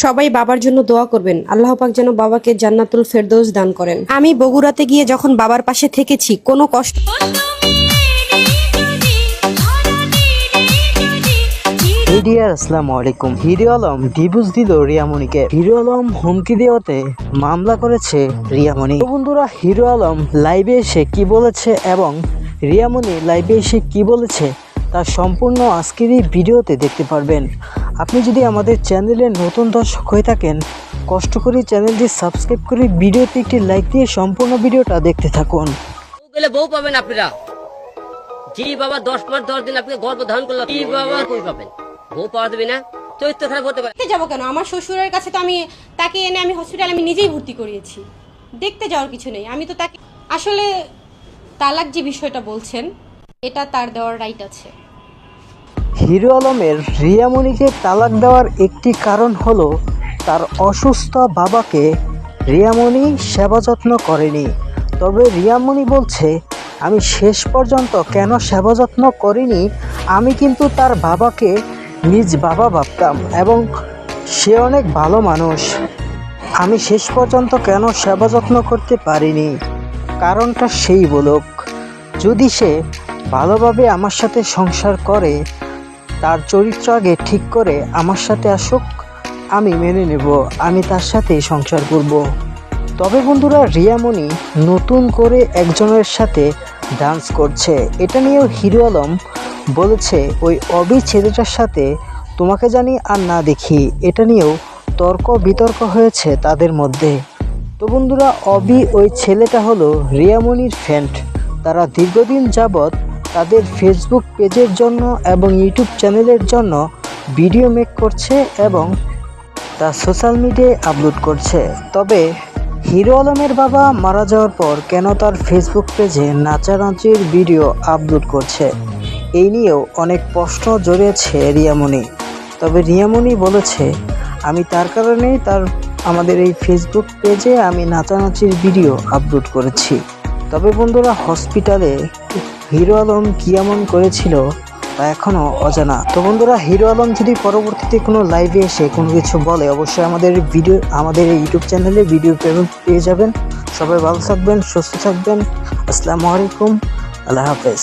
সবাই বাবার জন্য দোয়া করবেন। আল্লাহ পাক যেন বাবাকে জান্নাতুল ফেরদৌস দান করেন। আমি বগুড়াতে গিয়ে যখন বাবার পাশে থেকেছি, কোনো কষ্ট আসসালামু আলাইকুম। হিরো আলম রিয়ামণিকে। হিরো আলম হুমকি দেওয়াতে মামলা করেছে বন্ধুরা, হিরো আলম লাইভে এসে কি বলেছে এবং রিয়ামণি লাইভে এসে কি বলেছে তার সম্পূর্ণ আজকের এই ভিডিওতে দেখতে পারবেন। আপনি যদি আমাদের চ্যানেলে নতুন দর্শক হয়ে থাকেন কষ্ট করে চ্যানেলটি সাবস্ক্রাইব করে ভিডিওতে একটি লাইক দিয়ে সম্পূর্ণ ভিডিওটা দেখতে থাকুন। বউ গেলে বউ পাবেন আপনারা। জি বাবা দশ মাস দশ দিন আপনি গর্ভ ধারণ করল জি বাবা কই পাবেন? বউ পাওয়া দেবে না। চরিত্র খারাপ হতে পারে যাব কেন? আমার শ্বশুরের কাছে তো আমি তাকে এনে আমি হসপিটালে আমি নিজেই ভর্তি করিয়েছি। দেখতে যাওয়ার কিছু নেই। আমি তো তাকে আসলে তালাক যে বিষয়টা বলছেন এটা তার দেওয়ার রাইট আছে। হিরো আলমের রিয়ামণিকে তালাক দেওয়ার একটি কারণ হলো তার অসুস্থ বাবাকে রিয়ামণি সেবা যত্ন করেনি। তবে রিয়ামণি বলছে, আমি শেষ পর্যন্ত কেন সেবা যত্ন করিনি? আমি কিন্তু তার বাবাকে নিজ বাবা ভাবতাম এবং সে অনেক ভালো মানুষ। আমি শেষ পর্যন্ত কেন সেবা যত্ন করতে পারিনি? কারণটা সেই বলুক। যদি সে ভালোভাবে আমার সাথে সংসার করে, তার চরিত্র আগে ঠিক করে আমার সাথে আসুক, আমি মেনে নেব, আমি তার সাথে সংসার করব। তবে বন্ধুরা, রিয়ামণি নতুন করে একজনের সাথে ডান্স করছে। এটা নিয়েও হিরো আলম বলেছে, ওই অবি ছেলেটার সাথে তোমাকে জানি আর না দেখি। এটা নিয়েও তর্ক বিতর্ক হয়েছে তাদের মধ্যে। তো বন্ধুরা অবি ওই ছেলেটা হলো রিয়ামণির ফ্যান্ট তারা দীর্ঘদিন যাবৎ তাদের ফেসবুক পেজের জন্য এবং ইউটিউব চ্যানেলের জন্য ভিডিও মেক করছে এবং তা সোশ্যাল মিডিয়ায় আপলোড করছে। তবে হিরো আলমের বাবা মারা যাওয়ার পর কেন তার ফেসবুক পেজে নাচানাচির ভিডিও আপলোড করছে? এই নিয়েও অনেক প্রশ্ন জড়িয়েছে রিয়ামণি। তবে রিয়ামণি বলেছে, আমি তার কারণেই তার, আমাদের এই ফেসবুক পেজে আমি নাচানাচির ভিডিও আপলোড করেছি। তবে বন্ধুরা হসপিটালে হিরো আলম কি এমন করেছিল তা এখনও অজানা। তো বন্ধুরা, হিরো আলম যদি পরবর্তীতে কোনো লাইভে এসে কোনো কিছু বলে, অবশ্যই আমাদের ভিডিও আমাদের ইউটিউব চ্যানেলে ভিডিও পেমেন্ট পেয়ে যাবেন। সবাই ভালো থাকবেন, সুস্থ থাকবেন। আসসালামু আলাইকুম। আল্লাহ হাফেজ।